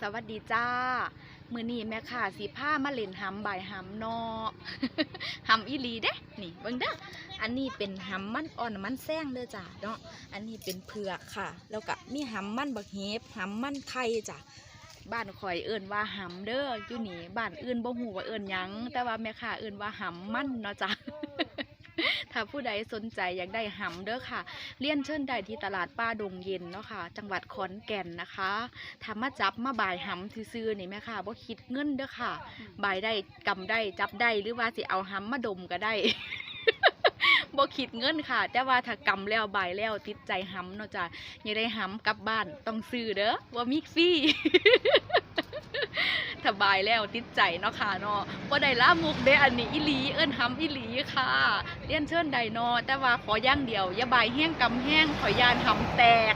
สวัสดีจ้า มือนี้แม่ค่ะสีผ้ามาเล่นหำบ่ายหำนอหำอีลีเด้ นี่เบิ่งเด้ออันนี้เป็นหำมันอ่อนมันแซงเด้อจ้าเนาะ อันนี้เป็นเผือกค่ะ แล้วก็มีหำมันบักเห็บหำมันไข่จ้ะบ้านข่อยเอิ้นว่าหำเด้ออยู่นี่บ้านอื่นบ่ฮู้ว่าเอิ้นยัง แต่ว่าแม่ค่ะเอิ้นว่าหำมันเนาะจ้ะ ถ้าผู้ใดสนใจอยากได้หำเด้อค่ะ เลี่ยนเชิญได้ที่ตลาดป้าดงเย็นเนาะค่ะ จังหวัดขอนแก่นนะคะถ้ามาจับมาบ่ายหำซื้อๆนี่แม่ค่ะบ่คิดเงินเด้อค่ะ บ่ายได้กำได้จับได้หรือว่าสิเอาหำมาดมก็ได้บ่คิดเงินค่ะ แต่ว่าถ้ากำแล้วบายแล้วติดใจหำเนาะจ้ะอยากได้หำกลับบ้านต้องซื้อเด้อว่ามีฟรี สบายแล้วติดใจเนาะค่ะเนาะบ่ได้ล่ามุกเด้อันนี้อีหลีเอิ้นหำอีหลีค่ะเรียนเชิญใดเนาะแต่ว่าขออย่างเดียวอย่าบายแห้งกำแห้งขอยยานหำแตก